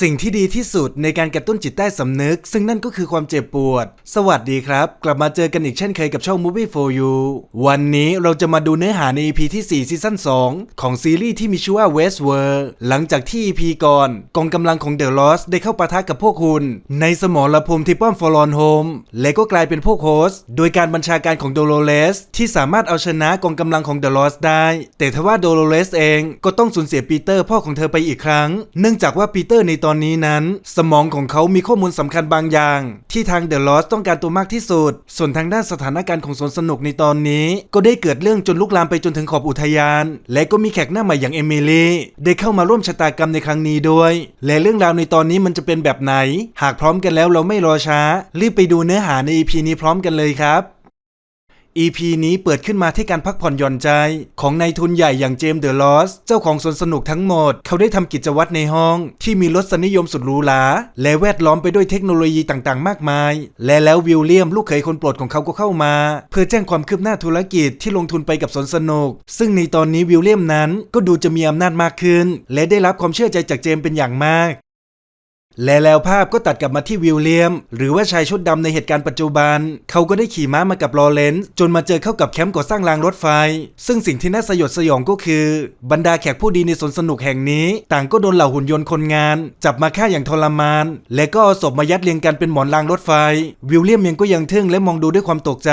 สิ่งที่ดีที่สุดในการกระตุ้นจิตใต้สำนึก ซึ่งนั่นก็คือความเจ็บปวด สวัสดีครับ กลับมาเจอกันอีกเช่นเคยกับช่อง Movie for You วันนี้เราจะมาดูเนื้อหาใน EP ที่ 4 ซีซั่น 2 ของซีรีส์ที่มีชื่อว่า Westworld หลังจากที่ EP ก่อน กองกำลังของ The Lost ได้เข้าปะทะกับพวกคุณ ในสมรภูมิที่ป้อมฟอรอนโฮมและก็กลายเป็นพวกโฮสโดยการบัญชาการของโดโลเลสที่สามารถเอาชนะกองกำลังของ The Lost ได้ แต่ทว่าโดโลเลสเองก็ต้องสูญเสียปีเตอร์พ่อของเธอไปอีกครั้ง เนื่องจากว่าปีเตอร์ในตอนอนนี้นั้น สมองของเขามีข้อมูลสำคัญบางอย่าง ที่ทางเดอะลอสต้องการตัวมากที่สุด ส่วนทางด้านสถานการณ์ของสวนสนุกในตอนนี้ ก็ได้เกิดเรื่องจนลุกลามไปจนถึงขอบอุทยาน และก็มีแขกหน้าใหม่อย่างเอมิลี่ได้เข้ามาร่วมชะตากรรมในครั้งนี้ด้วย และเรื่องราวในตอนนี้มันจะเป็นแบบไหน หากพร้อมกันแล้วเราไม่รอช้า รีบไปดูเนื้อหาใน EP นี้พร้อมกันเลยครับ EP นี้เปิดขึ้นมาที่การพักผ่อนหย่อนใจ ของนายทุนใหญ่อย่างเจมส์เดอะลอส เจ้าของสวนสนุกทั้งหมด เขาได้ทำกิจวัตรในห้อง ที่มีรสนิยมสุดหรูหรา และแวดล้อมไปด้วยเทคโนโลยีต่างๆ มากมาย และแล้ววิลเลียมลูกเขยคนโปรดของเขาก็เข้ามา เพื่อแจ้งความคืบหน้าธุรกิจที่ลงทุนไปกับสวนสนุก ซึ่งในตอนนี้วิลเลียมนั้นก็ดูจะมีอำนาจมากขึ้น และได้รับความเชื่อใจจากเจมส์เป็นอย่างมาก และแล้วภาพก็ตัดกลับมาที่วิลเลียม หรือว่าชายชุดดำในเหตุการณ์ปัจจุบัน เขาก็ได้ขี่ม้ามากับลอเรนซ์จนมาเจอเข้ากับแคมป์ก่อสร้างรางรถไฟ ซึ่งสิ่งที่น่าสยดสยองก็คือ บรรดาแขกผู้ดีในสวนสนุกแห่งนี้ ต่างก็โดนเหล่าหุ่นยนต์คนงาน จับมาฆ่าอย่างทรมาน และก็เอาศพมายัดเรียงกันเป็นหมอนรางรถไฟ วิลเลียมยังก็ยังทึ่งและมองดูด้วยความตกใจ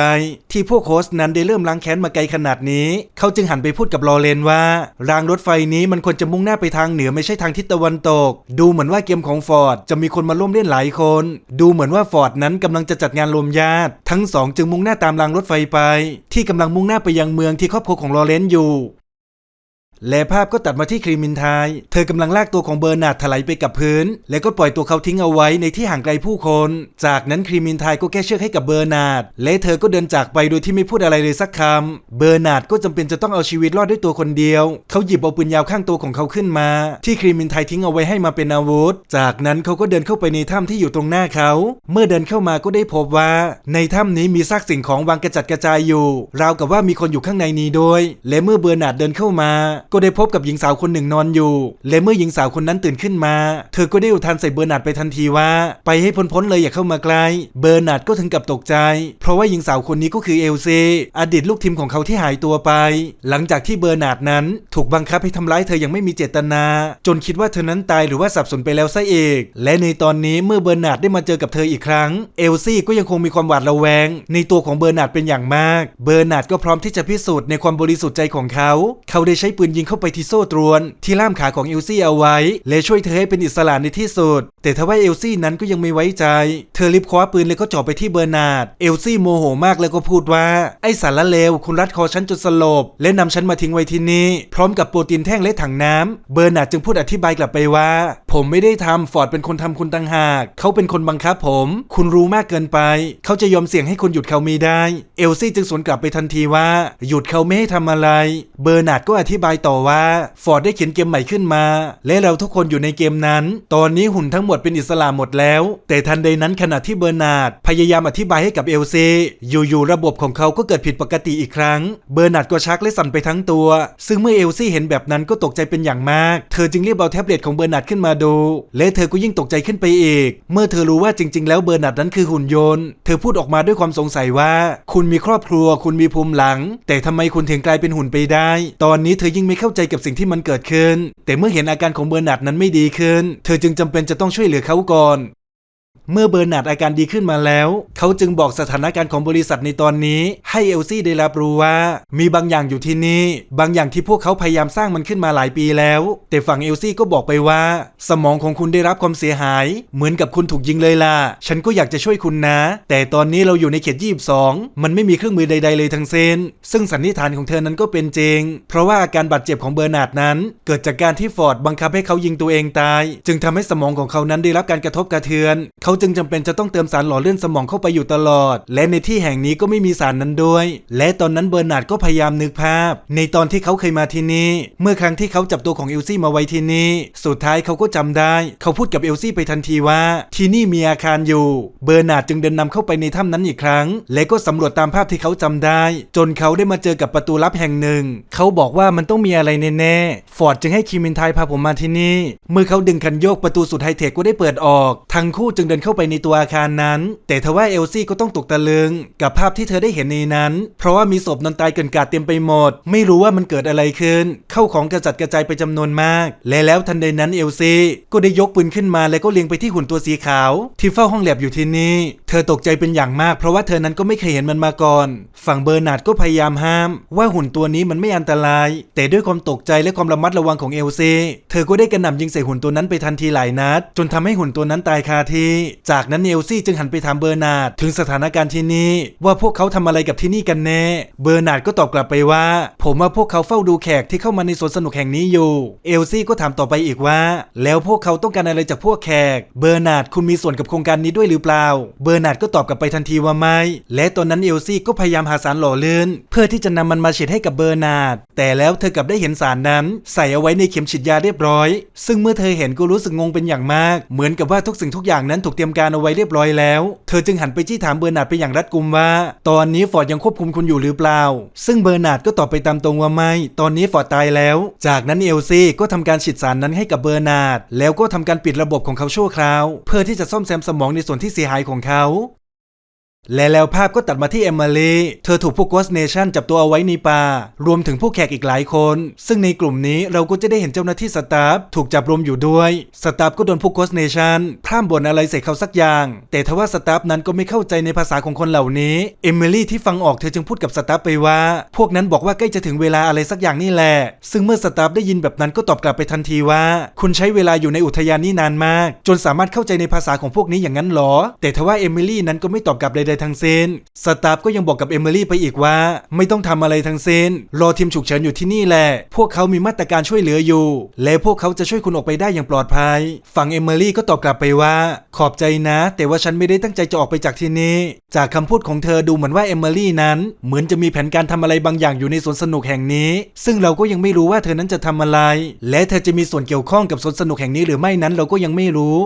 ที่พวกโฮสต์นั้นได้เริ่มล้างแค้นมาไกลขนาดนี้ เขาจึงหันไปพูดกับลอเรนซ์ว่ารางรถไฟนี้มันควรจะมุ่งหน้าไปทางเหนือไม่ใช่ทางทิศตะวันตก ดูเหมือนว่าเกมของฟอร์ดจะมีคนมาร่วมเล่นหลายคน ดูเหมือนว่าฟอร์ดนั้นกำลังจะจัดงานรวมญาติ ทั้งสองจึงมุ่งหน้าตามรางรถไฟไป ที่กำลังมุ่งหน้าไปยังเมืองที่ครอบครัวของลอเรนซ์อยู่ และภาพก็ตัดมาที่ครีมินไทาย เธอกำลังลากตัวของเบอร์นาร์ดถลายไปกับพื้น แล้วก็ปล่อยตัวเขาทิ้งเอาไว้ในที่ห่างไกลผู้คน จากนั้นครีมินไทายก็แก้เชือกให้กับเบอร์นาร์ด และเธอก็เดินจากไปโดยที่ไม่พูดอะไรเลยสักคำ เบอร์นาร์ดก็จำเป็นจะต้องเอาชีวิตรอดด้วยตัวคนเดียว เขาหยิบเอาปืนยาวข้างตัวของเขาขึ้นมา ที่ครีมินไทายทิ้งเอาไว้ให้มาเป็นอาวุธ จากนั้นเขาก็เดินเข้าไปในถ้ำที่อยู่ตรงหน้าเขา เมื่อเดินเข้ามาก็ได้พบว่า ในถ้ำนี้มีซากสิ่งของวางกระจัดกระจายอยู่ ราวกับว่ามีคนอยู่ข้างในนี้ด้วย และเมื่อเบอร์นาร์ดเดินเข้ามาก็ได้พบกับหญิงสาวคนหนึ่งนอนอยู่ และเมื่อหญิงสาวคนนั้นตื่นขึ้นมา เธอก็ได้อุทานใส่เบอร์นาร์ดไปทันทีว่า ไปให้พ้นๆเลยอย่าเข้ามาใกล้เบอร์นาร์ดก็ถึงกับตกใจ เพราะว่าหญิงสาวคนนี้ก็คือเอลซีอดีตลูกทีมของเขาที่หายตัวไป หลังจากที่เบอร์นาร์ดนั้น ถูกบังคับให้ทำร้ายเธอยังไม่มีเจตนา จนคิดว่าเธอนั้นตายหรือว่าสับสนไปแล้วซะเองและในตอนนี้เมื่อเบอร์นาร์ดได้มาเจอกับเธออีกครั้งเอลซี่ก็ยังคงมีความหวาดระแวง ในตัวของเบอร์นาร์ดเป็นอย่างมาก เบอร์นาร์ดก็พร้อมที่จะพิสูจน์ในความบริสุทธิ์ใจของเขา เขาได้ใช้ปืนยิงเข้าไปที่โซ่ตรวน ที่ล่ามขาของเอลซี่เอาไว้ และช่วยเธอให้เป็นอิสระในที่สุด แต่ทว่าเอลซี่นั้นก็ยังไม่ไว้ใจ เธอรีบคว้าปืนแล้วก็จ่อไปที่เบอร์นาร์ด เอลซี่โมโหมากแล้วก็พูดว่า ไอ้สารละเลวคุณรัดคอฉันจนสลบ และนำฉันมาทิ้งไว้ที่นี่ พร้อมกับโปรตีนแท่งและถังน้ำเบอร์นาร์ดจึงพูดอธิบายกลับไปว่า ผมไม่ได้ทำฟอร์ดเป็นคนทำคุณต่างหาก เขาเป็นคนบังคับผม คุณรู้มากเกินไป เขาจะยอมเสี่ยงให้คุณหยุดเขาไม่ได้ เอลซี่จึงสวนกลับไปทันทีว่า หยุดเขาไม่ให้ทำอะไร เบอร์นาร์ดก็อธิบายต่อว่าฟอร์ดได้เขียนเกมใหม่ขึ้นมา และเราทุกคนอยู่ในเกมนั้น ตอนนี้หุ่นทั้งหมดเป็นอิสระหมดแล้ว แต่ทันใดนั้นขณะที่เบอร์นาร์ดพยายามอธิบายให้กับเอลซีอยู่ๆระบบของเขาก็เกิดผิดปกติอีกครั้ง เบอร์นาร์ดก็ชักและสั่นไปทั้งตัว ซึ่งเมื่อเอลซี่เห็นแบบนั้นก็ตกใจเป็นอย่างมาก เธอจึงรีบเอาแท็บเล็ตของเบอร์นาร์ดขึ้นมาดู และเธอก็ยิ่งตกใจขึ้นไปอีก เมื่อเธอรู้ว่าจริง ๆ แล้วเบอร์นาร์ดนั้นคือหุ่นยนต์ เธอพูดออกมาด้วยความสงสัยว่า คุณมีครอบครัว คุณมีภูมิหลัง แต่ทำไมคุณถึงกลายเป็นหุ่นไปได้ ตอนนี้เธอยิ่งไม่เข้าใจกับสิ่งที่มันเกิดขึ้น แต่เมื่อเห็นอาการของเบอร์นาร์ดนั้นไม่ดีขึ้น เธอจึงจำเป็นจะต้องช่วยเหลือเขาก่อน เมื่อเบอร์นาร์ดอาการดีขึ้นมาแล้ว เขาจึงบอกสถานการณ์ของบริษัทในตอนนี้ ให้เอลซี่ได้รับรู้ว่า มีบางอย่างอยู่ที่นี่ บางอย่างที่พวกเขาพยายามสร้างมันขึ้นมาหลายปีแล้ว แต่ฝั่งเอลซี่ก็บอกไปว่า สมองของคุณได้รับความเสียหาย เหมือนกับคุณถูกยิงเลยล่ะ ฉันก็อยากจะช่วยคุณนะ แต่ตอนนี้เราอยู่ในเขต 22 มันไม่มีเครื่องมือใด ๆ เลยทั้งสิ้น ซึ่งสันนิษฐานของเธอนั้นก็เป็นจริง เพราะว่าอาการบาดเจ็บของเบอร์นาร์ดนั้น เกิดจากการที่ฟอร์ดบังคับให้เขายิงตัวเองตาย จึงทำให้สมองของเขานั้นได้รับการกระทบกระเทือนเขาจึงจำเป็นจะต้องเติมสารหล่อเลื่อนสมองเข้าไปอยู่ตลอด และในที่แห่งนี้ก็ไม่มีสารนั้นด้วย และตอนนั้นเบอร์นาร์ดก็พยายามนึกภาพ ในตอนที่เขาเคยมาที่นี่ เมื่อครั้งที่เขาจับตัวของเอลซี่มาไว้ที่นี่สุดท้ายเขาก็จำได้ เขาพูดกับเอลซี่ไปทันทีว่า ที่นี่มีอาคารอยู่ เบอร์นาร์ดจึงเดินนำเข้าไปในถ้ำนั้นอีกครั้ง และก็สำรวจตามภาพที่เขาจำได้ จนเขาได้มาเจอกับประตูลับแห่งหนึ่ง เขาบอกว่ามันต้องมีอะไรแน่ๆฟอร์ดจึงให้คิมินไทยพาผมมาที่นี่ เมื่อเขาดึงคันโยกประตูสุดไฮเทคก็ได้เปิดออก ทั้งคู่จึงเดินเข้าไปในตัวอาคารนั้น แต่ทว่าเอลซี่ก็ต้องตกตะลึง กับภาพที่เธอได้เห็นในนั้น เพราะว่ามีศพนอนตายเกินกาดเต็มไปหมด ไม่รู้ว่ามันเกิดอะไรขึ้น เข้าของกระจัดกระจายไปจำนวนมาก และแล้วทันใดนั้นเอลซี่ก็ได้ยกปืนขึ้นมาแล้วก็เล็งไปที่หุ่นตัวสีขาว ที่เฝ้าห้องแลบอยู่ที่นี่ เธอตกใจเป็นอย่างมาก เพราะว่าเธอนั้นก็ไม่เคยเห็นมันมาก่อน ฝั่งเบอร์นาร์ดก็พยายามห้าม ว่าหุ่นตัวนี้มันไม่อันตราย แต่ด้วยความตกใจและความระมัดระวังของเอลซี่เธอก็ได้กระหน่ำยิงใส่หุ่นตัวนั้นไปทันทีหลายนัด จนทำให้หุ่นตัวนั้นตายคาที่จากนั้นเอลซี่จึงหันไปถามเบอร์นาร์ดถึงสถานการณ์ที่นี่ว่าพวกเขาทำอะไรกับที่นี่กันแน่ เบอร์นาร์ดก็ตอบกลับไปว่า ผมว่าพวกเขาเฝ้าดูแขกที่เข้ามาในสวนสนุกแห่งนี้อยู่ เอลซี่ก็ถามต่อไปอีกว่า แล้วพวกเขาต้องการอะไรจากพวกแขก เบอร์นาร์ดคุณมีส่วนกับโครงการนี้ด้วยหรือเปล่า เบอร์นาร์ดก็ตอบกลับไปทันทีว่าไม่ และตอนนั้นเอลซี่ก็พยายามหาสารหล่อลื่น เพื่อที่จะนำมันมาฉีดให้กับเบอร์นาร์ดแต่แล้วเธอกลับได้เห็นสารนั้น ใส่เอาไว้ในเข็มฉีดยาเรียบร้อย ซึ่งเมื่อเธอเห็นก็รู้สึกงงเป็นอย่างมาก เหมือนกับว่าทุกสิ่งทุกอย่างนั้นถูกเตรียมการเอาไว้เรียบร้อยแล้ว เธอจึงหันไปจี้ถามเบอร์นาร์ดไปอย่างรัดกุมว่า ตอนนี้ฟอร์ดยังควบคุมคุณอยู่หรือเปล่า ซึ่งเบอร์นาร์ดก็ตอบไปตามตรงว่าไม่ ตอนนี้ฟอร์ดตายแล้ว จากนั้นเอลซี่ก็ทำการฉีดสารนั้นให้กับเบอร์นาร์ดแล้วก็ทำการปิดระบบของเขาชั่วคราว เพื่อที่จะซ่อมแซมสมองในส่วนที่เสียหายของเขา และแล้วภาพก็ตัดมาที่เอมิลี่เธอถูกพวก Ghost Nation จับตัวเอาไว้ในป่า รวมถึงผู้แขกอีกหลายคน ซึ่งในกลุ่มนี้เราก็จะได้เห็นเจ้าหน้าที่สตาฟถูกจับรวมอยู่ด้วย สตาฟก็โดนพวก Ghost Nation พร่ำบ่นอะไรใส่เขาสักอย่าง แต่ทว่าสตาฟนั้นก็ไม่เข้าใจในภาษาของคนเหล่านี้ เอมิลี่ที่ฟังออกเธอจึงพูดกับสตาฟไปว่า พวกนั้นบอกว่าใกล้จะถึงเวลาอะไรสักอย่างนี่แหละ ซึ่งเมื่อสตาฟได้ยินแบบนั้นก็ตอบกลับไปทันทีว่า คุณใช้เวลาอยู่ในอุทยานนี่นานมาก จนสามารถเข้าใจในภาษาของพวกนี้อย่างนั้นหรอ แต่ทว่าเอมิลี่นั้นก็ไม่ตอบกลับใดทั้งสิ้น สตาฟก็ยังบอกกับเอมิลี่ไปอีกว่า ไม่ต้องทำอะไรทั้งสิ้น รอทีมฉุกเฉินอยู่ที่นี่แหละ พวกเขามีมาตรการช่วยเหลืออยู่ และพวกเขาจะช่วยคุณออกไปได้อย่างปลอดภัย ฝั่งเอมิลี่ก็ตอบกลับไปว่า ขอบใจนะ แต่ว่าฉันไม่ได้ตั้งใจจะออกไปจากที่นี่ จากคำพูดของเธอดูเหมือนว่าเอมิลี่นั้น เหมือนจะมีแผนการทำอะไรบางอย่างอยู่ในสวนสนุกแห่งนี้ ซึ่งเราก็ยังไม่รู้ว่าเธอนั้นจะทำอะไร และเธอจะมีส่วนเกี่ยวข้องกับสวนสนุกแห่งนี้หรือไม่นั้นเราก็ยังไม่รู้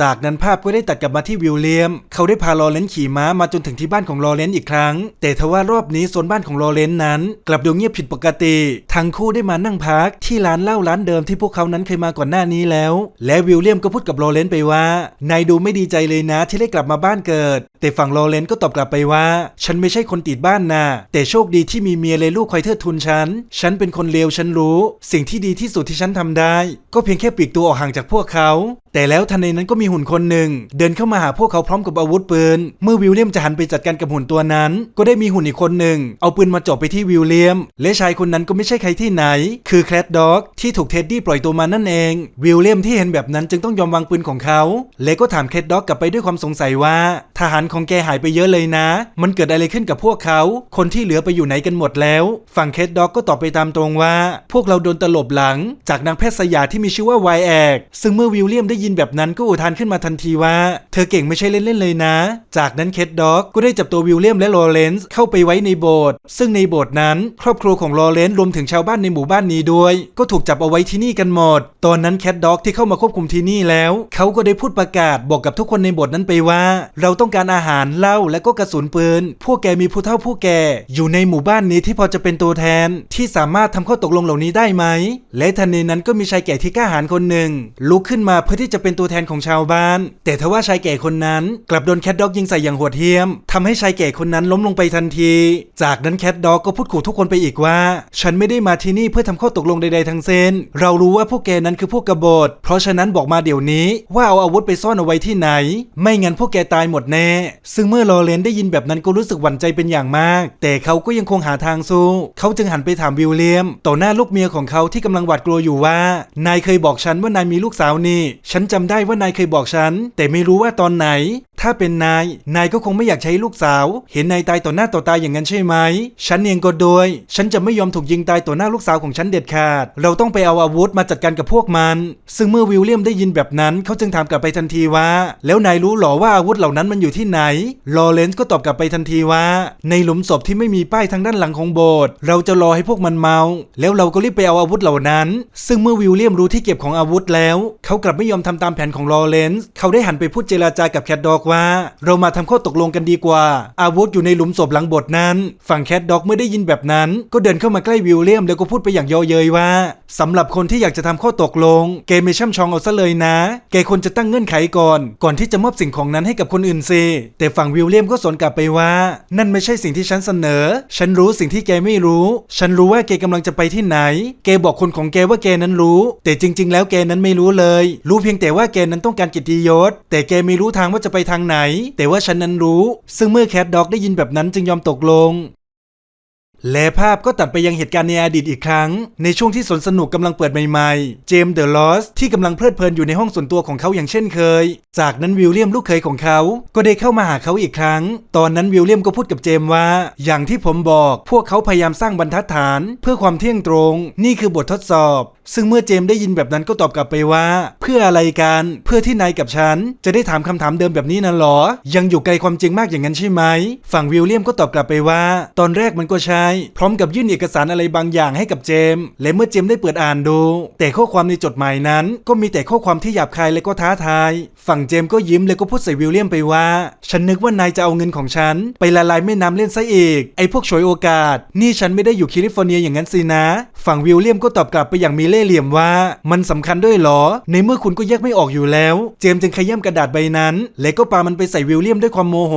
จากนั้นภาพก็ได้ตัดกลับมาที่วิลเลียม เขาได้พาลอเรนซ์ขี่ม้ามาจนถึงที่บ้านของลอเรนซ์อีกครั้ง แต่ทว่ารอบนี้โซนบ้านของลอเรนซ์นั้น กลับดูเงียบผิดปกติ ทั้งคู่ได้มานั่งพักที่ร้านเหล้าร้านเดิมที่พวกเขานั้นเคยมาก่อนหน้านี้แล้ว และวิลเลียมก็พูดกับลอเรนซ์ไปว่านายดูไม่ดีใจเลยนะที่ได้กลับมาบ้านเกิด แต่ฝั่งลอเรนซ์ก็ตอบกลับไปว่า ฉันไม่ใช่คนติดบ้านนะแต่โชคดีที่มีเมียเลยลูกคอยเทิดทุนฉัน ฉันเป็นคนเลวฉันรู้ สิ่งที่ดีที่สุดที่ฉันทำได้ ก็เพียงแค่ปลีกตัวออกห่างจากพวกเขา แต่แล้วทันใดนั้นก็มีหุ่นคนหนึ่ง เดินเข้ามาหาพวกเขาพร้อมกับอาวุธปืน เมื่อวิลเลียมจะหันไปจัดการกับหุ่นตัวนั้น ก็ได้มีหุ่นอีกคนหนึ่ง เอาปืนมาจ่อไปที่วิลเลียม และชายคนนั้นก็ไม่ใช่ใครที่ไหน คือแคทด็อกที่ถูกเท็ดดี้ปล่อยตัวมานั่นเอง วิลเลียมที่เห็นแบบนั้นจึงต้องยอมวางปืนของเขา และก็ถามแคทด็อกกลับไปด้วยความสงสัยว่าทหารของแกหายไปเยอะเลยนะ มันเกิดอะไรขึ้นกับพวกเขา คนที่เหลือไปอยู่ไหนกันหมดแล้ว ฝั่งแคทด็อกก็ตอบไปตามตรงว่า พวกเราโดนตลบหลัง จากนางแพทย์สยาที่มีชื่อว่าไวแอกซึ่งเมื่อวิลเลียมได้ยินแบบนั้นก็อุทานขึ้นมาทันทีว่า เธอเก่งไม่ใช่เล่นๆเลยนะ จากนั้นแคทด็อกก็ได้จับตัววิลเลียมและลอเรนซ์เข้าไปไว้ในโบสถ์ซึ่งในโบสถ์นั้น ครอบครัวของลอเรนซ์รวมถึงชาวบ้านในหมู่บ้านนี้ด้วย ก็ถูกจับเอาไว้ที่นี่กันหมด ตอนนั้นแคทด็อกที่เข้ามาควบคุมที่นี่แล้ว เขาก็ได้พูดประกาศบอกกับทุกคนในโบสถ์นั้นไปว่า เราต้องการอาาหารเหล้าและก็กระสุนปืน พวกแกมีผู้เฒ่าผู้แก่อยู่ในหมู่บ้านนี้ที่พอจะเป็นตัวแทน ที่สามารถทำข้อตกลงเหล่านี้ได้ไหม และทันใดนั้นก็มีชายแก่ที่กล้าหาญคนหนึ่งลุกขึ้นมาเพื่อที่จะเป็นตัวแทนของชาวบ้าน แต่ทว่าชายแก่คนนั้น กลับโดนแคทด็อกยิงใส่อย่างโหดเหี้ยมทำให้ชายแก่คนนั้นล้มลงไปทันที จากนั้นแคทด็อกก็พูดขู่ทุกคนไปอีกว่า ฉันไม่ได้มาที่นี่เพื่อทำข้อตกลงใดๆทั้งสิ้นเรารู้ว่าพวกแกนั้นคือพวกกบฏเพราะฉะนั้นบอกมาเดี๋ยวนี้ว่าเอาอาวุธไปซ่อนเอาไว้ที่ไหน ไม่งั้นพวกแกตายหมดแน่ซึ่งเมื่อลอเรนได้ยินแบบนั้นก็รู้สึกหวั่นใจเป็นอย่างมาก แต่เขาก็ยังคงหาทางสู้ เขาจึงหันไปถามวิลเลียม ต่อหน้าลูกเมียของเขาที่กำลังหวาดกลัวอยู่ว่า นายเคยบอกฉันว่านายมีลูกสาวนี่ ฉันจำได้ว่านายเคยบอกฉัน แต่ไม่รู้ว่าตอนไหน ถ้าเป็นนาย นายก็คงไม่อยากใช้ลูกสาว เห็นนายตายต่อหน้าต่อตาอย่างนั้นใช่ไหม ฉันเองก็โดย ฉันจะไม่ยอมถูกยิงตายต่อหน้าลูกสาวของฉันเด็ดขาด เราต้องไปเอาอาวุธมาจัดการกับพวกมัน ซึ่งเมื่อวิลเลียมได้ยินแบบนั้น เขาจึงถามกลับไปทันทีว่า แล้วนายรู้หรอว่าอาวุธเหล่านั้นมันอยู่ที่ไหนลอเรนซ์ก็ตอบกลับไปทันทีว่า ในหลุมศพที่ไม่มีป้ายทางด้านหลังของโบสถ์เราจะรอให้พวกมันเมา แล้วเราก็รีบไปเอาอาวุธเหล่านั้น ซึ่งเมื่อวิลเลียมรู้ที่เก็บของอาวุธแล้ว เขากลับไม่ยอมทำตามแผนของลอเรนซ์เขาได้หันไปพูดเจรจากับแคทด็อกว่า เรามาทำข้อตกลงกันดีกว่า อาวุธอยู่ในหลุมศพหลังโบสถ์นั้น ฝั่งแคทด็อกเมื่อได้ยินแบบนั้น ก็เดินเข้ามาใกล้วิลเลียมแล้วก็พูดไปอย่างเยอเย้ยว่าสำหรับคนที่อยากจะทำข้อตกลงเกไม่ช่ำชองเอาซะเลยนะ แกควรจะตั้งเงื่อนไขก่อน ก่อนที่จะมอบสิ่งของนั้นให้กับคนอื่นสิแต่ฝั่งวิลเลียมก็สวนกลับไปว่า นั่นไม่ใช่สิ่งที่ฉันเสนอ ฉันรู้สิ่งที่แกไม่รู้ ฉันรู้ว่าแกกำลังจะไปที่ไหน แกบอกคนของแกว่าแกนั้นรู้ แต่จริง ๆ แล้วแกนั้นไม่รู้เลย รู้เพียงแต่ว่าแกนั้นต้องการกิตติยศ แต่แกไม่รู้ทางว่าจะไปทางไหน แต่ว่าฉันนั้นรู้ ซึ่งเมื่อแคทด็อกได้ยินแบบนั้นจึงยอมตกลง และภาพก็ตัดไปยังเหตุการณ์ในอดีตอีกครั้ง ในช่วงที่สนสนุกกำลังเปิดใหม่ๆ เจมส์เดอะลอสที่กำลังเพลิดเพลินอยู่ในห้องส่วนตัวของเขาอย่างเช่นเคย จากนั้นวิลเลียมลูกเคยของเขา ก็ได้เข้ามาหาเขาอีกครั้ง ตอนนั้นวิลเลียมก็พูดกับเจมส์ว่า อย่างที่ผมบอก พวกเขาพยายามสร้างบรรทัดฐาน เพื่อความเที่ยงตรง นี่คือบททดสอบ ซึ่งเมื่อเจมได้ยินแบบนั้นก็ตอบกลับไปว่า เพื่ออะไรกันเพื่อที่นายกับฉัน จะได้ถามคำถามเดิมแบบนี้นะหรอ ยังอยู่ไกลความจริงมากอย่างนั้นใช่ไหม ฝั่งวิลเลียมก็ตอบกลับไปว่า ตอนแรกมันก็ใช่ พร้อมกับยื่นเอกสารอะไรบางอย่างให้กับเจม และเมื่อเจมได้เปิดอ่านดู แต่ข้อความในจดหมายนั้น ก็มีแต่ข้อความที่หยาบคายและก็ท้าทาย ฝั่งเจมก็ยิ้มแล้วก็พูดใส่วิลเลียมไปว่า ฉันนึกว่านายจะเอาเงินของฉัน ไปละลายแม่น้ำเล่นซะอีกไอ้พวกฉวยโอกาส นี่ฉันไม่ได้อยู่แคลิฟอร์เนียอย่างนั้นสินะ ฝั่งวิลเลียมก็ตอบกลับไปอย่างมีเล่เหลี่ยมว่า มันสำคัญด้วยหรอ ในเมื่อคุณก็แยกไม่ออกอยู่แล้ว เจมจึงขย้ำกระดาษใบนั้น และก็ปามันไปใส่วิลเลียมด้วยความโมโห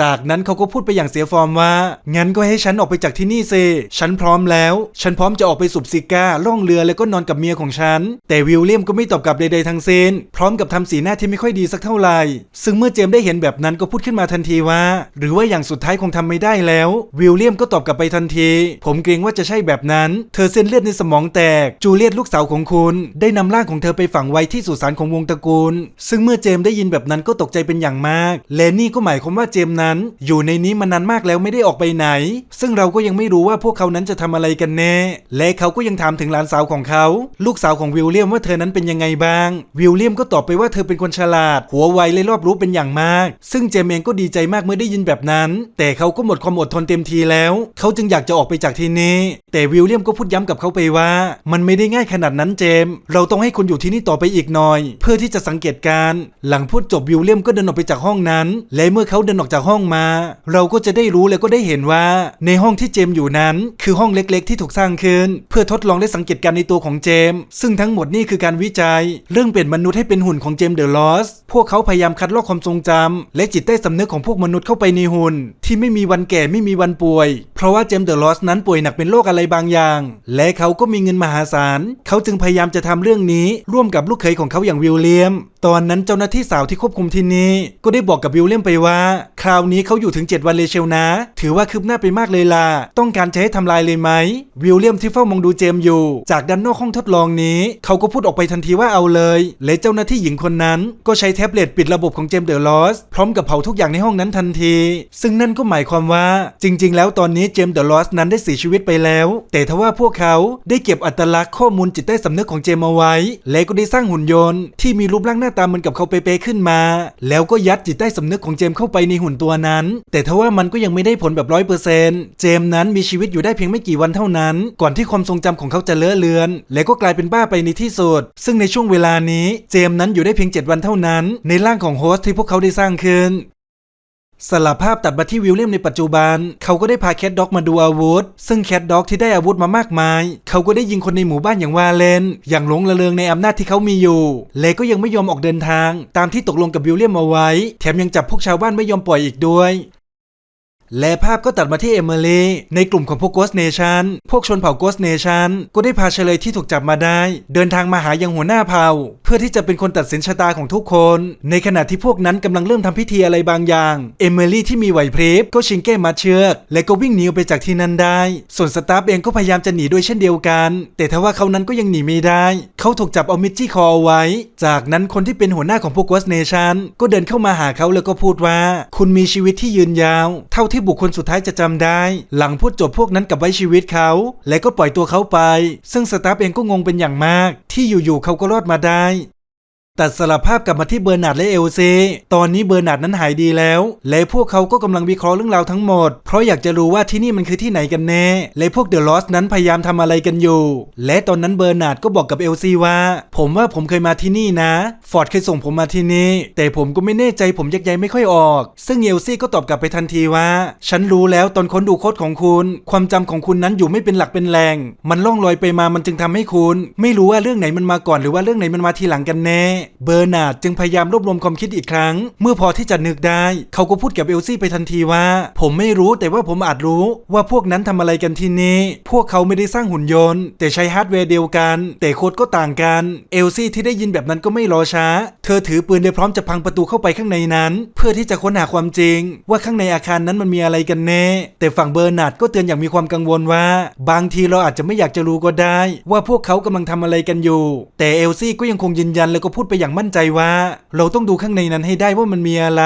จากนั้นเขาก็พูดไปอย่างเสียฟอร์มว่า งั้นก็ให้ฉันออกไปจากที่นี่สิฉันพร้อมแล้ว ฉันพร้อมจะออกไปสูบซิก้าล่องเรือแล้วก็นอนกับเมียของฉัน แต่วิลเลียมก็ไม่ตอบกลับใดๆทั้งสิ้นพร้อมกับทำสีหน้าที่ไม่ค่อยดีสักเท่าไหร่ ซึ่งเมื่อเจมได้เห็นแบบนั้นก็พูดขึ้นมาทันทีว่า หรือว่าอย่างสุดท้ายคงทำไม่ได้แล้ว วิลเลียมก็ตอบกลับไปทันที ผมเกรงว่าจะใช่แบบนั้น เธอเส้นเลือดในสมองแตก จูเลียตลูกสาวของคุณ ได้นำร่างของเธอไปฝังไว้ที่สุสานของวงตระกูล ซึ่งเมื่อเจมส์ได้ยินแบบนั้นก็ตกใจเป็นอย่างมาก และนี่ก็หมายความว่าเจมส์นั้น อยู่ในนี้มานานมากแล้วไม่ได้ออกไปไหน ซึ่งเราก็ยังไม่รู้ว่าพวกเขานั้นจะทำอะไรกันแน่ และเขาก็ยังถามถึงหลานสาวของเขา ลูกสาวของวิลเลียมว่าเธอนั้นเป็นยังไงบ้าง วิลเลียมก็ตอบไปว่าเธอเป็นคนฉลาด หัวไวและรอบรู้เป็นอย่างมาก ซึ่งเจมเองก็ดีใจมากเมื่อได้ยินแบบนั้น แต่เขาก็หมดความอดทนเต็มทีแล้ว เขาจึงอยากจะออกไปจากที่นี่แต่วิลเลียมก็พูดย้ำกับเขาไปว่า มันไม่ได้ง่ายขนาดนั้นเจมส์เราต้องให้คุณอยู่ที่นี่ต่อไปอีกหน่อย เพื่อที่จะสังเกตการ หลังพูดจบวิลเลียมก็เดินออกไปจากห้องนั้น และเมื่อเขาเดินออกจากห้องมา เราก็จะได้รู้และก็ได้เห็นว่า ในห้องที่เจมส์อยู่นั้น คือห้องเล็กๆ ที่ถูกสร้างขึ้น เพื่อทดลองและสังเกตการณ์ในตัวของเจมส์ซึ่งทั้งหมดนี่คือการวิจัย เรื่องเปลี่ยนมนุษย์ให้เป็นหุ่นของเจมส์เดอะลอสพวกเขาพยายามคัดลอกความทรงจำและจิตใต้สำนึกของพวกมนุษย์เข้าไปในหุ่นที่ไม่มีวันแก่ไม่มีวันป่วย ราะว่าเจมส์เดอะลอสนั้นป่วยหนักเป็นโรคอะไรบางอย่าง และเขาก็มีเงินมหาศาล เขาจึงพยายามจะทำเรื่องนี้ร่วมกับลูกเขยของเขาอย่างวิลเลียม ตอนนั้นเจ้าหน้าที่สาวที่ควบคุมที่นี่ก็ได้บอกกับวิลเลียมไปว่า คราวนี้เขาอยู่ถึง 7 วันเลยเชียวนะ ถือว่าคืบหน้าไปมากเลยล่ะ ต้องการจะให้ทำลายเลยไหม วิลเลียมที่เฝ้ามองดูเจมส์อยู่ จากด้านนอกห้องทดลองนี้ เขาก็พูดออกไปทันทีว่าเอาเลย และเจ้าหน้าที่หญิงคนนั้น ก็ใช้แท็บเล็ตปิดระบบของเจมส์เดอะลอสพร้อมกับเผาทุกอย่างในห้องนั้นทันที ซึ่งนั่นก็หมายความว่าจริง ๆ แล้วตอนนี้เจมส์เดอะลอสนั้นได้เสียชีวิตไปแล้ว แต่ทว่าพวกเขาได้เก็บอัตลักษณ์ข้อมูลจิตใต้สำนึกของเจมส์เอาไว้ และก็ได้สร้างหุ่นยนต์ที่มีรูปร่างหน้าตาเหมือนกับเขาเป๊ะๆขึ้นมา แล้วก็ยัดจิตใต้สำนึกของเจมส์เข้าไปในหุ่นตัวนั้น แต่ทว่ามันก็ยังไม่ได้ผลแบบร้อยเปอร์เซนต์เจมส์นั้นมีชีวิตอยู่ได้เพียงไม่กี่วันเท่านั้น ก่อนที่ความทรงจำของเขาจะเลอะเลือน และก็กลายเป็นบ้าไปในที่สุด ซึ่งในช่วงเวลานี้เจมส์นั้นอยู่ได้เพียง 7 วันเท่านั้น ในร่างของโฮสต์ที่พวกเขาได้สร้างขึ้น สลับภาพตัดมาที่วิลเลียมในปัจจุบัน เขาก็ได้พาแคทด็อกมาดูอาวุธ ซึ่งแคทด็อกที่ได้อาวุธมามากมาย เขาก็ได้ยิงคนในหมู่บ้านอย่างวาเลน อย่างหลงระเริงในอำนาจที่เขามีอยู่ และก็ยังไม่ยอมออกเดินทาง ตามที่ตกลงกับวิลเลียมเอาไว้ แถมยังจับพวกชาวบ้านไม่ยอมปล่อยอีกด้วย และภาพก็ตัดมาที่เอเมิลี่ในกลุ่มของพวก Ghost Nation พวกชนเผ่า Ghost Nation ก็ได้พาเฉลยที่ถูกจับมาได้ เดินทางมาหายังหัวหน้าเผ่า เพื่อที่จะเป็นคนตัดสินชะตาของทุกคน ในขณะที่พวกนั้นกำลังเริ่มทำพิธีอะไรบางอย่างเอเมิลี่ที่มีไหวพริบก็ชิงแก้มัดเชือก และก็วิ่งหนีไปจากที่นั้นได้ ส่วนสตาฟเองก็พยายามจะหนีด้วยเช่นเดียวกัน แต่ทว่าเขานั้นก็ยังหนีไม่ได้ เขาถูกจับเอามิดจี้คอเอาไว้ จากนั้นคนที่เป็นหัวหน้าของพวก Ghost Nation ก็เดินเข้ามาหาเขาแล้วก็พูดว่า คุณมีชีวิตที่ยืนยาว เท่าที่บุคคลสุดท้ายจะจำได้ หลังพูดจบพวกนั้นกับไว้ชีวิตเขา และก็ปล่อยตัวเขาไป ซึ่งสตาฟเองก็งงเป็นอย่างมาก ที่อยู่ๆเขาก็รอดมาได้ ตัดสลับภาพกลับมาที่เบอร์นาร์ดและเอลซีตอนนี้เบอร์นาร์ดนั้นหายดีแล้ว และพวกเขาก็กำลังวิเคราะห์เรื่องราวทั้งหมด เพราะอยากจะรู้ว่าที่นี่มันคือที่ไหนกันแน่ และพวกเดอะลอสนั้นพยายามทำอะไรกันอยู่ และตอนนั้นเบอร์นาร์ดก็บอกกับเอลซีว่า ผมว่าผมเคยมาที่นี่นะ ฟอร์ดเคยส่งผมมาที่นี่ แต่ผมก็ไม่แน่ใจผมยักใยไม่ค่อยออก ซึ่งเอลซีก็ตอบกลับไปทันทีว่า ฉันรู้แล้วตอนค้นดูโค้ดของคุณ ความจำของคุณนั้นอยู่ไม่เป็นหลักเป็นแหล่งมันล่องลอยไปมามันจึงทำให้คุณ ไม่รู้ว่าเรื่องไหนมันมาก่อนหรือว่าเรื่องไหนมันมาทีหลังกันแน่เบอร์นาร์ดจึงพยายามรวบรวมความคิดอีกครั้ง เมื่อพอที่จะนึกได้ เขาก็พูดกับเอลซี่ไปทันทีว่า ผมไม่รู้แต่ว่าผมอาจรู้ว่าพวกนั้นทำอะไรกันที่นี่ พวกเขาไม่ได้สร้างหุ่นยนต์ แต่ใช้ฮาร์ดแวร์เดียวกัน แต่โค้ดก็ต่างกันเอลซี่ที่ได้ยินแบบนั้นก็ไม่รอช้า เธอถือปืนโดยพร้อมจะพังประตูเข้าไปข้างในนั้น เพื่อที่จะค้นหาความจริง ว่าข้างในอาคารนั้นมันมีอะไรกันแน่ แต่ฝั่งเบอร์นาร์ดก็เตือนอย่างมีความกังวลว่า บางทีเราอาจจะไม่อยากจะรู้ก็ได้ ว่าพวกเขากำลังทำอะไรกันอยู่ แต่เอลซี่ก็ยังคงยืนยันแล้วก็พูดไปอย่างมั่นใจว่า เราต้องดูข้างในนั้นให้ได้ว่ามันมีอะไร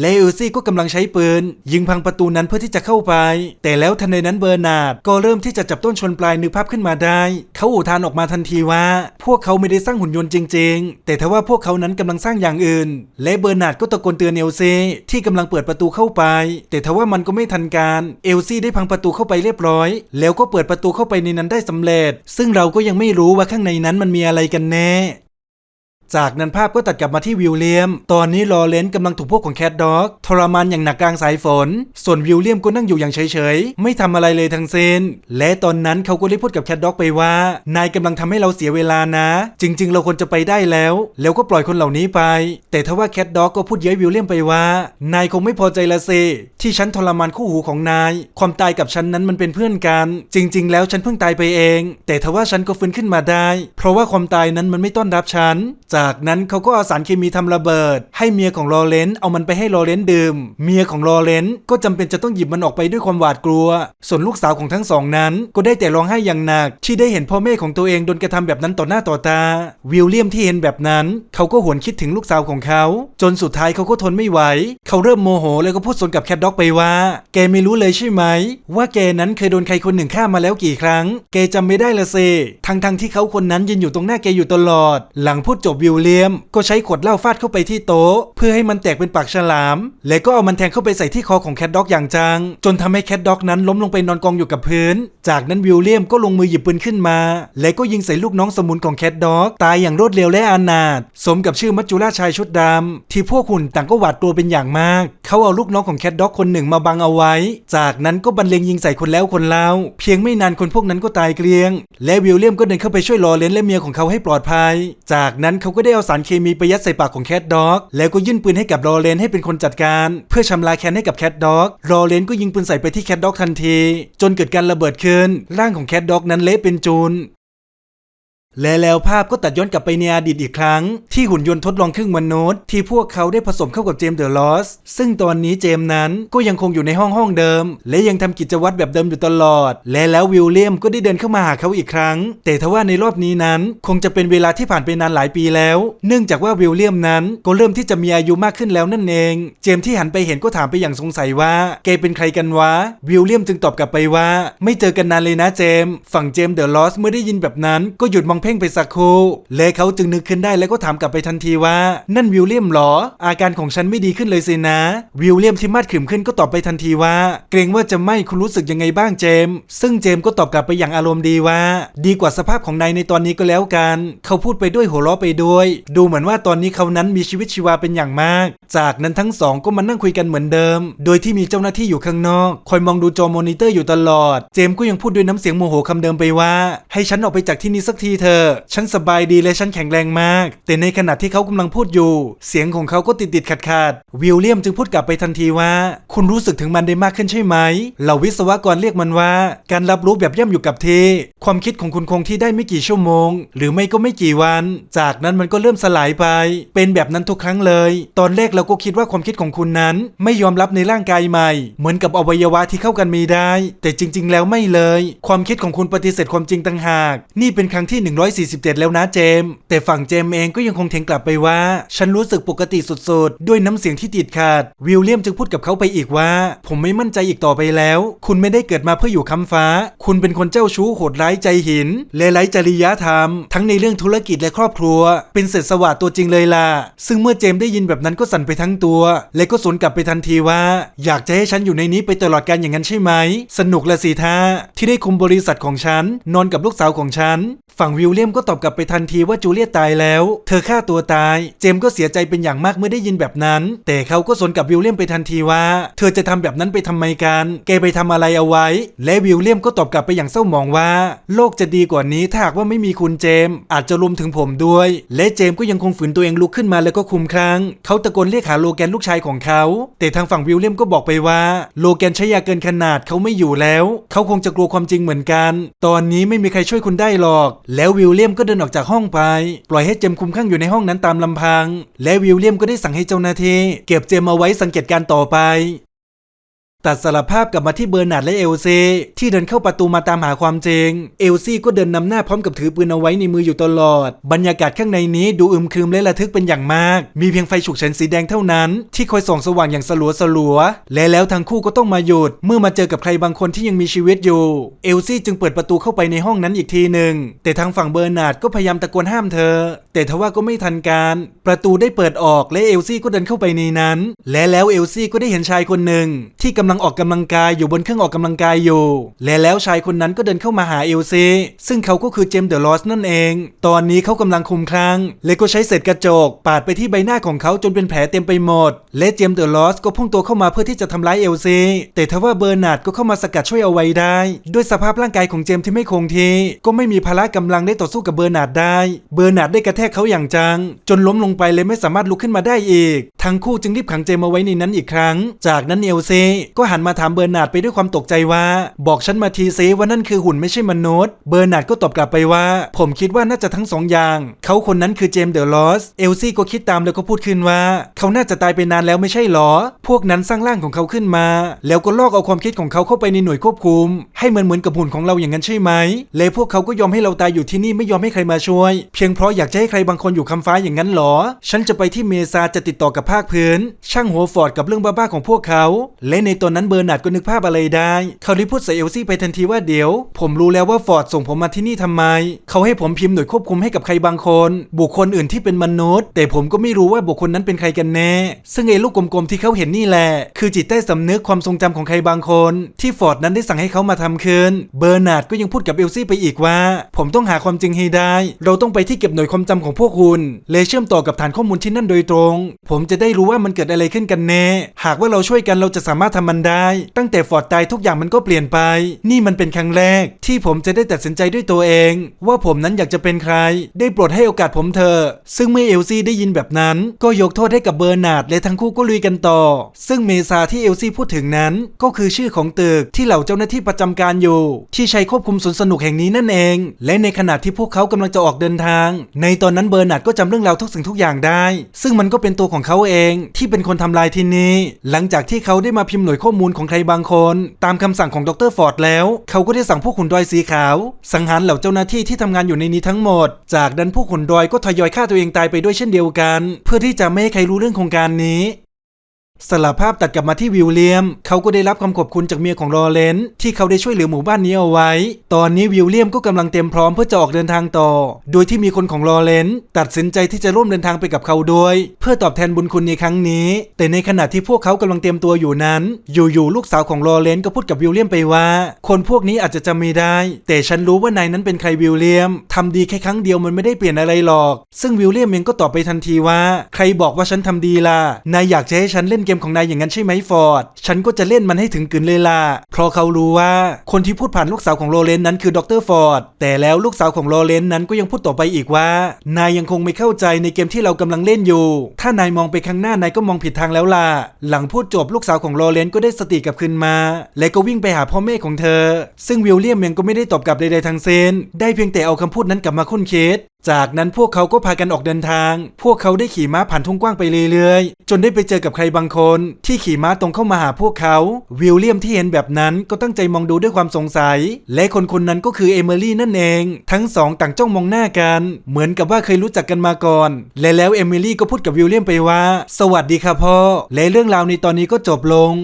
และเอลซี่ก็กำลังใช้ปืน ยิงพังประตูนั้นเพื่อที่จะเข้าไป แต่แล้วทันใดนั้นเบอร์นาร์ดก็เริ่มที่จะจับต้นชนปลายนึกภาพขึ้นมาได้ เขาอุทานออกมาทันทีว่า พวกเขาไม่ได้สร้างหุ่นยนต์จริง ๆ แต่ทว่าพวกเขานั้นกำลังสร้างอย่างอื่น และเบอร์นาร์ดก็ตะโกนเตือนเอลซี่ที่กำลังเปิดประตูเข้าไป แต่ทว่ามันก็ไม่ทันการเอลซี่ได้พังประตูเข้าไปเรียบร้อย แล้วก็เปิดประตูเข้าไปในนั้นได้สำเร็จ ซึ่งเราก็ยังไม่รู้ว่าข้างในนั้นมันมีอะไรกันแน่ จากนั้นภาพก็ตัดกลับมาที่วิลเลียม ตอนนี้ลอเรนซ์กำลังถูกพวกของแคทด็อกทรมานอย่างหนักกลางสายฝน ส่วนวิลเลียมก็นั่งอยู่อย่างเฉยๆ ไม่ทำอะไรเลยทั้งสิ้น และตอนนั้นเขาก็ได้พูดกับแคทด็อกไปว่า นายกำลังทำให้เราเสียเวลานะ จริง ๆ เราควรจะไปได้แล้ว แล้วก็ปล่อยคนเหล่านี้ไป แต่ทว่าแคทด็อกก็พูดเย้ยวิลเลียมไปว่า นายคงไม่พอใจละสิที่ฉันทรมานคู่หูของนาย ความตายกับฉันนั้นมันเป็นเพื่อนกัน จริง ๆ แล้วฉันเพิ่งตายไปเอง แต่ทว่าฉันก็ฟื้นขึ้นมาได้ เพราะว่าความตายนั้นมันไม่ต้อนรับฉันจากนั้นเขาก็เอาสารเคมีทำระเบิด ให้เมียของลอเรนซ์เอามันไปให้ลอเรนซ์ดื่ม เมียของลอเรนซ์ก็จำเป็นจะต้องหยิบมันออกไปด้วยความหวาดกลัว ส่วนลูกสาวของทั้งสองนั้น ก็ได้แต่ร้องไห้อย่างหนัก ที่ได้เห็นพ่อแม่ของตัวเองโดนกระทำแบบนั้นต่อหน้าต่อตา วิลเลียมที่เห็นแบบนั้น เขาก็หวนคิดถึงลูกสาวของเขา จนสุดท้ายเขาก็ทนไม่ไหว เขาเริ่มโมโหแล้วก็พูดสนกับแคทด็อกไปว่า แกไม่รู้เลยใช่ไหม ว่าแกนั้นเคยโดนใครคนหนึ่งฆ่ามาแล้วกี่ครั้ง แกจำไม่ได้ละสิทั้งทั้งๆที่เขาคนนั้นยืนอยู่ตรงหน้าแกอยู่ตลอด หลังพูดจบวิลเลียม ก็ใช้ขวดเหล้าฟาดเข้าไปที่โต๊ะ เพื่อให้มันแตกเป็นปากฉลาม และก็เอามันแทงเข้าไปใส่ที่คอของแคทด็อกอย่างจัง จนทำให้แคทด็อกนั้นล้มลงไปนอนกองอยู่กับพื้น จากนั้นวิลเลียมก็ลงมือหยิบปืนขึ้นมา และก็ยิงใส่ลูกน้องสมุนของแคทด็อก ตายอย่างรวดเร็วและอนาถสมกับชื่อมัจจุราชชายชุดดำที่พวกหุ่นต่างก็หวาดกลัวเป็นอย่างมาก เขาเอาลูกน้องของแคทด็อกคนหนึ่งมาบังเอาไว้ จากนั้นก็บรรเลงยิงใส่คนแล้วคนเล่าเพียงไม่นานคนพวกนั้นก็ตายเกลี้ยง และวิลเลียมก็เดินเข้าไปช่วยลอเรนและเมียของเขาให้ปลอดภัย จากนั้นเขาก็ก็ได้เอาสารเคมีไปยัดใส่ปากของแคทด็อก แล้วก็ยื่นปืนให้กับรอเลนให้เป็นคนจัดการ เพื่อชำระแค้นให้กับแคทด็อก รอเลนก็ยิงปืนใส่ไปที่แคทด็อกทันที จนเกิดการระเบิดขึ้น ร่างของแคทด็อกนั้นเละเป็นจูน และแล้วภาพก็ตัดย้อนกลับไปในอดีตอีกครั้ง ที่หุ่นยนต์ทดลองครึ่งมนุษย์ที่พวกเขาได้ผสมเข้ากับเจมส์เดอะลอสซึ่งตอนนี้เจมส์นั้นก็ยังคงอยู่ในห้องห้องเดิม และยังทำกิจวัตรแบบเดิมอยู่ตลอด และแล้ววิลเลียมก็ได้เดินเข้ามาหาเขาอีกครั้ง แต่ทว่าในรอบนี้นั้นคงจะเป็นเวลาที่ผ่านไปนานหลายปีแล้ว เนื่องจากว่าวิลเลียมนั้นก็เริ่มที่จะมีอายุมากขึ้นแล้วนั่นเอง เจมส์ที่หันไปเห็นก็ถามไปอย่างสงสัยว่าแกเป็นใครกันวะวิลเลียมจึงตอบกลับไปว่า ไม่เจอกันนานเลยนะเจมส์ฝั่งเจมส์เดอะลอสเมื่อได้ยินแบบนั้นก็หยุดมองเพ่งไปสักครู่และเขาจึงนึกขึ้นได้แล้วก็ถามกลับไปทันทีว่า นั่นวิลเลียมหรอ อาการของฉันไม่ดีขึ้นเลยสินะ วิลเลียมที่มาดขึ้นขึ้นก็ตอบไปทันทีว่า เกรงว่าจะไม่คุณรู้สึกยังไงบ้างเจม ซึ่งเจมก็ตอบกลับไปอย่างอารมณ์ดีว่า ดีกว่าสภาพของนายในตอนนี้ก็แล้วกัน เขาพูดไปด้วยหัวเราะไปด้วย ดูเหมือนว่าตอนนี้เขานั้นมีชีวิตชีวาเป็นอย่างมาก จากนั้นทั้งสองก็มานั่งคุยกันเหมือนเดิม โดยที่มีเจ้าหน้าที่อยู่ข้างนอก คอยมองดูจอมอนิเตอร์อยู่ตลอด เจมก็ยังพูดด้วยน้ำเสียงโมโหคำเดิมไปว่า ให้ฉันออกไปจากที่นี่สักทีเถอะฉันสบายดีและฉันแข็งแรงมาก แต่ในขณะที่เขากำลังพูดอยู่ เสียงของเขาก็ติดติดขัดขัดๆวิลเลียมจึงพูดกลับไปทันทีว่า คุณรู้สึกถึงมันได้มากขึ้นใช่ไหมเหล่าวิศวกรเรียกมันว่า การรับรู้แบบย่ำอยู่กับที่ ความคิดของคุณคงที่ได้ไม่กี่ชั่วโมง หรือไม่ก็ไม่กี่วัน จากนั้นมันก็เริ่มสลายไป เป็นแบบนั้นทุกครั้งเลย ตอนแรกเราก็คิดว่าความคิดของคุณนั้น ไม่ยอมรับในร่างกายใหม่ เหมือนกับอวัยวะที่เข้ากันไม่ได้ แต่จริง ๆ แล้วไม่เลย ความคิดของคุณปฏิเสธความจริงต่างหาก นี่เป็นครั้งที่147 แล้วนะเจมส์แต่ฝั่งเจมส์เองก็ยังคงเถียงกลับไปว่า ฉันรู้สึกปกติสุดๆ ด้วยน้ำเสียงที่ติดขัดวิลเลียมจึงพูดกับเขาไปอีกว่า ผมไม่มั่นใจอีกต่อไปแล้ว คุณไม่ได้เกิดมาเพื่ออยู่คำฟ้า คุณเป็นคนเจ้าชู้โหดร้ายใจหินและไร้จริยธรรม ทั้งในเรื่องธุรกิจและครอบครัว เป็นเศษสวาดตัวจริงเลยล่ะ ซึ่งเมื่อเจมส์ได้ยินแบบนั้นก็สั่นไปทั้งตัว และก็สวนกลับไปทันทีว่า อยากจะให้ฉันอยู่ในนี้ไปตลอดการอย่างนั้นใช่ไหม สนุกละสิท่าที่ได้คุมบริษัทของฉัน นอนกับลูกสาวของฉัน ฝั่งวิลเลียมก็ตอบกลับไปทันทีว่าจูเลียตตายแล้ว เธอฆ่าตัวตาย เจมส์ก็เสียใจเป็นอย่างมากเมื่อได้ยินแบบนั้น แต่เขาก็สนกับวิลเลียมไปทันทีว่า เธอจะทำแบบนั้นไปทำไมกันแกไปทำอะไรเอาไว้ และวิลเลียมก็ตอบกลับไปอย่างเศร้าหมองว่า โลกจะดีกว่านี้ถ้าหากว่าไม่มีคุณเจมส์อาจจะรวมถึงผมด้วย และเจมส์ก็ยังคงฝืนตัวเองลุกขึ้นมาแล้วก็คุมครั้งเขาตะโกนเรียกหาโลแกนลูกชายของเขา แต่ทางฝั่งวิลเลียมก็บอกไปว่า โลแกนใช้ยาเกินขนาดเขาไม่อยู่แล้ว เขาคงจะกลัวความจริงเหมือนกัน ตอนนี้ไม่มีใครช่วยคุณได้หรอก แล้ววิลเลียมก็เดินออกจากห้องไป ปล่อยให้เจมคุมข้างอยู่ในห้องนั้นตามลำพัง และวิลเลียมก็ได้สั่งให้เจ้าหน้าที่เก็บเจมเอาไว้สังเกตการต่อไป ตัดสารภาพกลับมาที่เบอร์นาร์ดและเอลซีที่เดินเข้าประตูมาตามหาความจริง เอลซี่ก็เดินนำหน้าพร้อมกับถือปืนเอาไว้ในมืออยู่ตลอด บรรยากาศข้างในนี้ดูอึมครึมและระทึกเป็นอย่างมาก มีเพียงไฟฉุกเฉินสีแดงเท่านั้น ที่คอยส่องสว่างอย่างสลัวสลัวและแล้วทั้งคู่ก็ต้องมาหยุด เมื่อมาเจอกับใครบางคนที่ยังมีชีวิตอยู่ เอลซี่จึงเปิดประตูเข้าไปในห้องนั้นอีกทีหนึ่งแต่ทางฝั่งเบอร์นาร์ดก็พยายามตะโกนห้ามเธอ แต่ทว่าก็ไม่ทันการ ประตูได้เปิดออกและเอลซี่ก็เดินเข้าไปในนั้น และแล้วเอลซี่ก็ได้เห็นชายคนหนึ่งที่กำลังออกกำลังกายอยู่บนเครื่องออกกำลังกายอยู่ และแล้วชายคนนั้นก็เดินเข้ามาหาเอลซีซึ่งเขาก็คือเจมเดอะลอสนั่นเอง ตอนนี้เขากำลังคุมคลั่งและก็ใช้เศษกระจก ปาดไปที่ใบหน้าของเขาจนเป็นแผลเต็มไปหมด และเจมเดอะลอสก็พุ่งตัวเข้ามาเพื่อที่จะทำร้ายเอลซีแต่ทว่าเบอร์นาร์ดก็เข้ามาสกัดช่วยเอาไว้ได้ ด้วยสภาพร่างกายของเจมที่ไม่คงที่ก็ไม่มีพละกำลังได้ต่อสู้กับเบอร์นาร์ดได้ เบอร์นาร์ดได้กระแทกเขาอย่างจัง จนล้มลงไปเลยไม่สามารถลุกขึ้นมาได้อีก ทั้งคู่จึงรีบขังเจมเอาไว้ในนั้นอีกครั้ง จากนั้นเอลซีก็หันมาถามเบอร์นาร์ดไปด้วยความตกใจว่า บอกฉันมาทีซิว่านั่นคือหุ่นไม่ใช่มนุษย์ เบอร์นาร์ดก็ตอบกลับไปว่า ผมคิดว่าน่าจะทั้งสองอย่าง เขาคนนั้นคือเจมส์เดอะลอส เอลซี่ก็คิดตามแล้วก็พูดขึ้นว่า เขาน่าจะตายไปนานแล้วไม่ใช่หรอ พวกนั้นสร้างร่างของเขาขึ้นมา แล้วก็ลอกเอาความคิดของเขาเข้าไปในหน่วยควบคุม ให้มันเหมือนกับหุ่นของเราอย่างนั้นใช่ไหม และพวกเขาก็ยอมให้เราตายอยู่ที่นี่ไม่ยอมให้ใครมาช่วย เพียงเพราะอยากจะให้ใครบางคนอยู่คำฟ้าอย่างนั้นหรอ ฉันจะไปที่เมซาจะติดต่อกับภาคพื้น ช่างหัวฟอร์ดกับเรื่องบ้าๆของพวกเขา และในตอนนั้นเบอร์นาร์ดก็นึกภาพอะไรได้เขารีบพูดใส่เอลซี่ไปทันทีว่าเดี๋ยว ผมรู้แล้วว่าฟอร์ดส่งผมมาที่นี่ทำไม เขาให้ผมพิมพ์หน่วยควบคุมให้กับใครบางคน บุคคลอื่นที่เป็นมนุษย์ แต่ผมก็ไม่รู้ว่าบุคคลนั้นเป็นใครกันแน่ ซึ่งไอ้ลูกกลมๆที่เขาเห็นนี่แหละ คือจิตใต้สำนึกความทรงจำของใครบางคน ที่ฟอร์ดนั้นได้สั่งให้เขามาทำคืนเบอร์นาร์ดก็ยังพูดกับเอลซี่ไปอีกว่า ผมต้องหาความจริงให้ได้ เราต้องไปที่เก็บหน่วยความจำของพวกคุณเลยเชื่อมต่อกับฐานข้อมูลที่นั่นโดยตรง ผมจะได้รู้ว่ามันเกิดอะไรขึ้นกันแน่ หากว่าเราช่วยกันเราจะสามารถทำมันได้ ตั้งแต่ฟอร์ดตายทุกอย่างมันก็เปลี่ยนไป นี่มันเป็นครั้งแรก ที่ผมจะได้ตัดสินใจด้วยตัวเอง ว่าผมนั้นอยากจะเป็นใคร ได้โปรดให้โอกาสผมเถอะซึ่งเมื่อเอลซี่ได้ยินแบบนั้น ก็ยกโทษให้กับเบอร์นาร์ดและทั้งคู่ก็ลุยกันต่อ ซึ่งเมษาที่เอลซี่พูดถึงนั้น ก็คือชื่อของตึกที่เหล่าเจ้าหน้าที่ประจำการอยู่ ที่ใช้ควบคุมสวนสนุกแห่งนี้นั่นเอง และในขณะที่พวกเขากำลังจะออกเดินทาง ในตอนนั้นเบอร์นาร์ดก็จำเรื่องราวทุกสิ่งทุกอย่างได้ ซึ่งมันก็เป็นตัวของเขาเอง ที่เป็นคนทำลายที่นี่หลังจากที่เขาได้มาพิมพ์หน่วยข้อมูลของใครบางคน ตามคำสั่งของดรฟอร์ดแล้ว เขาก็ได้สั่งพวกขุนดอยสีขาว สังหารเหล่าเจ้าหน้าที่ที่ทำงานอยู่ในนี้ทั้งหมด จากนั้นพวกขุนดอยก็ทยอยฆ่าตัวเองตายไปด้วยเช่นเดียวกัน เพื่อที่จะไม่ให้ใครรู้เรื่องโครงการนี้ สารภาพตัดกลับมาที่วิลเลียม เขาก็ได้รับคำขอบคุณจากเมียของลอเรนซ์ที่เขาได้ช่วยเหลือหมู่บ้านนี้เอาไว้ ตอนนี้วิลเลียมก็กำลังเต็มพร้อมเพื่อจะออกเดินทางต่อ โดยที่มีคนของลอเรนซ์ตัดสินใจที่จะร่วมเดินทางไปกับเขาด้วยเพื่อตอบแทนบุญคุณในครั้งนี้ แต่ในขณะที่พวกเขากำลังเตรียมตัวอยู่นั้น อยู่ๆลูกสาวของลอเรนซ์ก็พูดกับวิลเลียมไปว่า คนพวกนี้อาจจะจำไม่ได้ แต่ฉันรู้ว่านายนั้นเป็นใครวิลเลียมทำดีแค่ครั้งเดียวมันไม่ได้เปลี่ยนอะไรหรอก ซึ่งวิลเลียมเองก็ตอบไปทันทีว่า ใครบอกว่าฉันทำดีล่ะนายอยากจะให้ฉันเล่นเกกมของนายอย่างนั้นใช่ไหมฟอร์ด ฉันก็จะเล่นมันให้ถึงกึนเลยล่ะ เพราะเขารู้ว่าคนที่พูดผ่านลูกสาวของโรเลนนั้นคือดรฟอร์ด แต่แล้วลูกสาวของโรเลนนั้นก็ยังพูดต่อไปอีกว่า นายยังคงไม่เข้าใจในเกมที่เรากำลังเล่นอยู่ ถ้านายมองไปข้างหน้านายก็มองผิดทางแล้วล่ะ หลังพูดจบลูกสาวของโรเลนก็ได้สติกลับคืนมา และก็วิ่งไปหาพ่อแม่ของเธอ ซึ่งวิลเลียมยังก็ไม่ได้ตอบกลับใดๆทั้งสิ้นได้เพียงแต่เอาคำพูดนั้นกลับมาคุ้นคิด จากนั้นพวกเขาก็พากันออกเดินทาง พวกเขาได้ขี่ม้าผ่านทุ่งกว้างไปเรื่อยๆ จนได้ไปเจอกับใครบางคน ที่ขี่ม้าตรงเข้ามาหาพวกเขา วิลเลียมที่เห็นแบบนั้นก็ตั้งใจมองดูด้วยความสงสัย และคนคนนั้นก็คือเอมิลี่นั่นเอง ทั้งสองต่างจ้องมองหน้ากัน เหมือนกับว่าเคยรู้จักกันมาก่อน และแล้วเอมิลี่ก็พูดกับวิลเลียมไปว่า สวัสดีค่ะพ่อ และเรื่องราวในตอนนี้ก็จบลง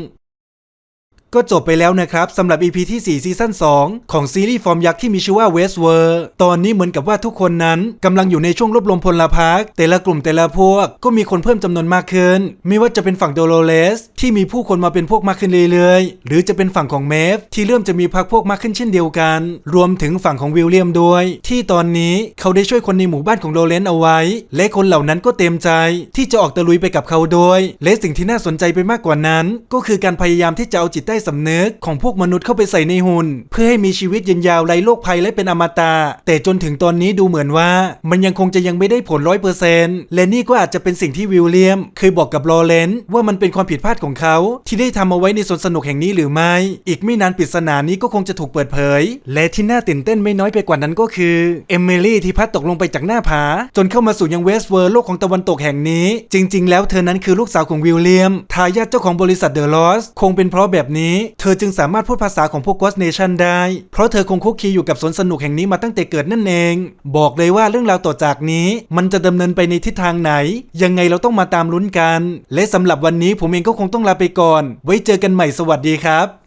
ก็จบไปแล้วนะครับสำหรับ EP ที่ 4 ซีซั่น 2 ของซีรีส์ฟอร์มยักษ์ที่มีชื่อว่า Westworld ตอนนี้เหมือนกับว่าทุกคนนั้นกำลังอยู่ในช่วงรวบรวมพลพรรคแต่ละกลุ่มแต่ละพวก ก็มีคนเพิ่มจำนวนมากขึ้น ไม่ว่าจะเป็นฝั่งโดโลเลสที่มีผู้คนมาเป็นพวกมากขึ้นเรื่อยๆ หรือจะเป็นฝั่งของเมฟที่เริ่มจะมีพรรคพวกมากขึ้นเช่นเดียวกัน รวมถึงฝั่งของวิลเลียมด้วย ที่ตอนนี้เขาได้ช่วยคนในหมู่บ้านของโรเลนเอาไว้ และคนเหล่านั้นก็เต็มใจ ที่จะออกตะลุยไปกับเขาด้วยและสิ่งที่น่าสนใจไปมากกว่านั้น ก็คือการพยายามที่จะเอาจิตใต้สำนึกของพวกมนุษย์เข้าไปใส่ในหุ่นเพื่อให้มีชีวิตยืนยาวไร้โรคภัยและเป็นอมตะแต่จนถึงตอนนี้ดูเหมือนว่า มันยังคงจะยังไม่ได้ผลร้อยเปอร์เซนต์และนี่ก็อาจจะเป็นสิ่งที่วิลเลียม เคยบอกกับลอเรนซ์ว่ามันเป็นความผิดพลาดของเขา ที่ได้ทำเอาไว้ในสวนสนุกแห่งนี้หรือไม่ อีกไม่นานปริศนานี้ก็คงจะถูกเปิดเผย และที่น่าตื่นเต้นไม่น้อยไปกว่านั้นก็คือเอมิลี่ที่พัดตกลงไปจากหน้าผา จนเข้ามาสู่ยังเวสต์เวิร์โลกของตะวันตกแห่งนี้ จริง ๆ แล้วเธอนั้นคือลูกสาวของวิลเลียมทายาทเจ้าของบริษัทเดอะลอสคงเป็นเพราะแบบนี้เธอจึงสามารถพูดภาษาของพวกกอสเนชั่นได้ เพราะเธอคงคุกคีอยู่กับสวนสนุกแห่งนี้มาตั้งแต่เกิดนั่นเอง บอกเลยว่าเรื่องราวต่อจากนี้ มันจะดำเนินไปในทิศทางไหน ยังไงเราต้องมาตามลุ้นกัน และสำหรับวันนี้ผมเองก็คงต้องลาไปก่อน ไว้เจอกันใหม่สวัสดีครับ